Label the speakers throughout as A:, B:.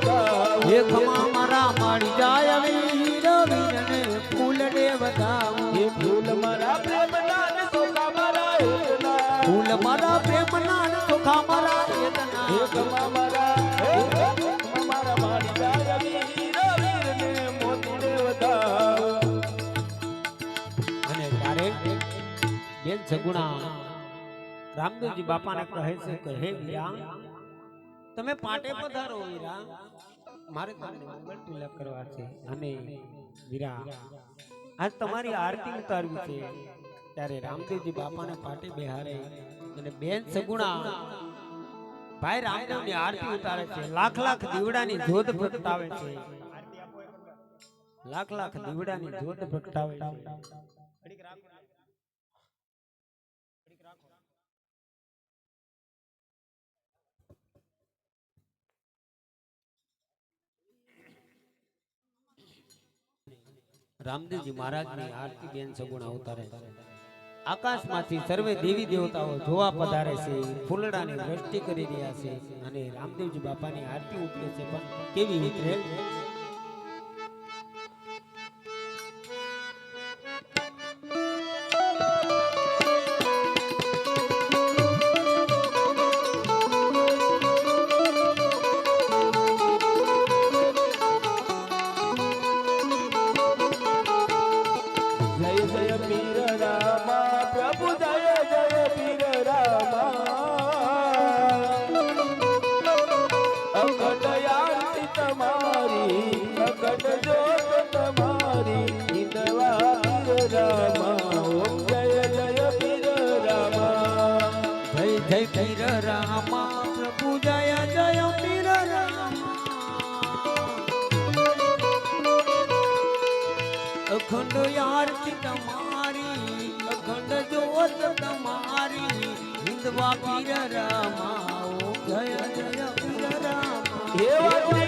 A: હે ખમા મારા મળી જાય વીર વીરને ફૂલને વધાવું
B: હે ફૂલ મારા પ્રેમના ને સોગા મારા હેતના
A: ફૂલ મારા પ્રેમના ને ચોખા મારા વેદના
B: હે કમા મારા હે મારા મારી જાય વીર વીરને મોતીને વધાવું
A: અને ત્યારે બેન સગુણા રામદેવજી બાપાને કહે છે કે હે વીરા તમે પાટે પધારો વીરા. મારે તમને મંગળ કરવા છે. અને વીરા. આજ તમારી આરતી ઉતારવી છે. ત્યારે રામદેવજી બાપાને પાટે બેહારે અને બેન સગુણા. ભાઈ રામદેવની આરતી ઉતારે છે. લાખ લાખ દીવડાની જોત પ્રગટાવે છે. લાખ લાખ દીવડાની જોત પ્રગટાવે છે. રામદેવજી મહારાજની આરતી બેન સગુણ અવતારે આકાશમાંથી સર્વે દેવી દેવતાઓ જોવા પધારે છે ફૂલડાની વૃષ્ટિ કરી રહ્યા છે અને રામદેવજી બાપાની આરતી ઉપલે છે. પણ કેવી ઉતરે
B: પ્રભુ જય જય પીર રામા. અખંડ આરતી તમારી અખંડ જોત તમારી હિંદવા પીર રામા.
A: જોત તમારી હિંદવા પીર રામા જય જય પીર રામા.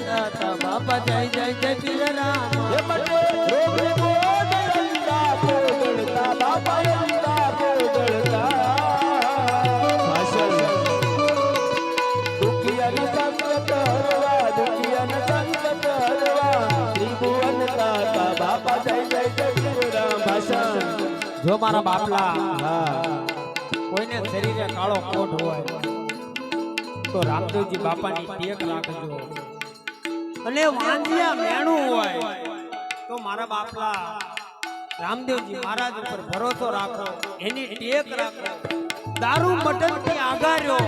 B: દાતા
A: બાપા જય જય જય પીર રામ. જો મારા બાપલા કોઈને શરીરે કાળો કોટ હોય તો રામદેવજી બાપાની ટેક રાખજો. અને વાંજિયા મેણું હોય. તો મારા બાપલા રામદેવજી મહારાજ ઉપર ભરોસો રાખો. એની ટેક રાખો. દારૂ મટનથી આગાર્યો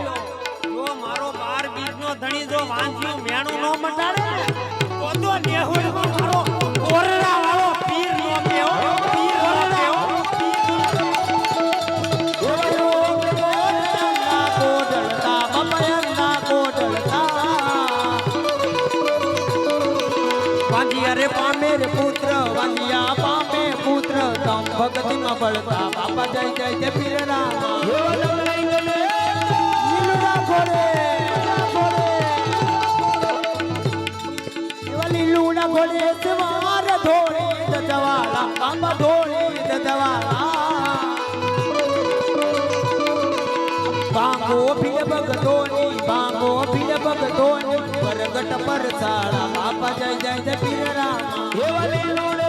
A: જો મારો બાર બીજ નો ધણી જો વાંજિયું મેણું ન મટાડે તો તો નેહુલ મારો વળતા બાપા જય જય જય પીરના લીલુના ઘોડે સવાર બાપા ધોળે દવાલા બાંગો જય જય જય
B: પીરના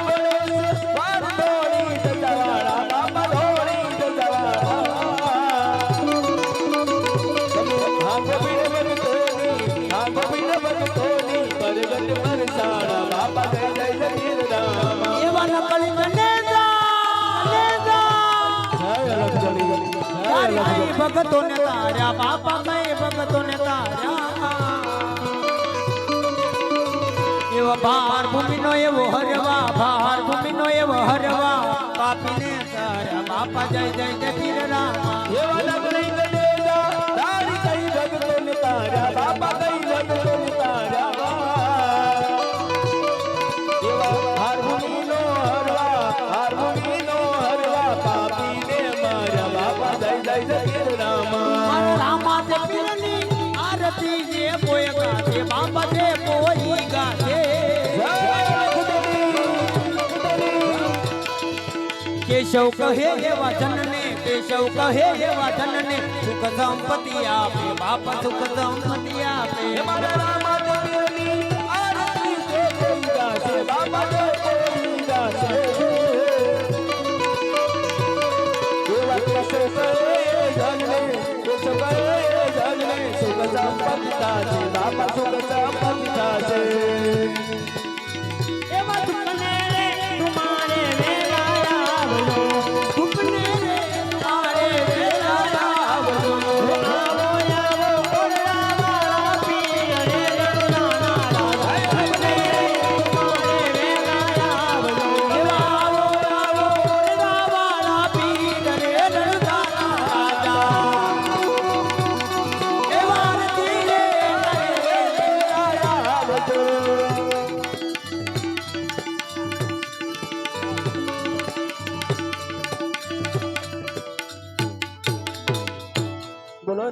B: ભગતો ને
A: તાર્યા બાપા કઈ ભગતો ને તાર્યા એવો ભાર ભૂમિ નો એવો હરવા. ભાર જય જય જય રામ. કેશવ કહે એવા ધનને કેશવ કહે એવા ધનને સુખ સંપત્તિ આપે, બાપા સુખ સંપત્તિ આપે.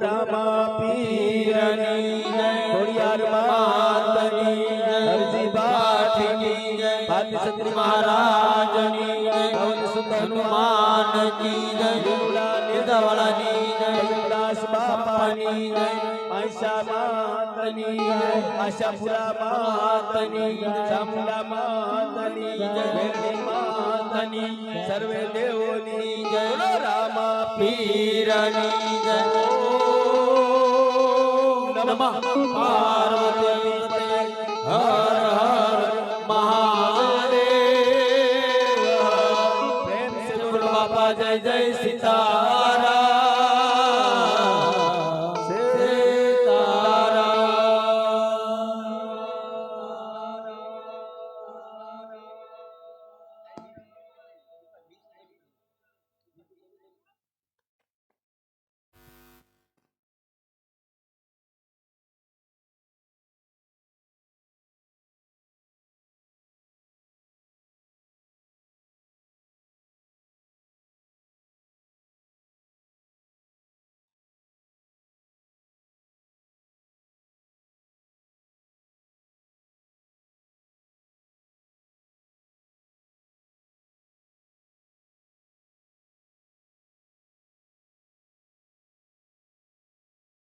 B: રામા પીરની ખોડિયાર માતની હરજી બાઠની ભાતી સત્રી મહારાજની ભવન સુંદર હનુમાનજી જયુલા નિર્દવાળાની દાસ બાપાની આશા માતની આશાપુરા માતની ચામુંડા માતની ભેરણી માતની સર્વે દેવોની રામા પીરની નમઃ પાર્વતી હર હર મહાદેવ. પ્રેમ સે બોલો જય જય સીતારામ.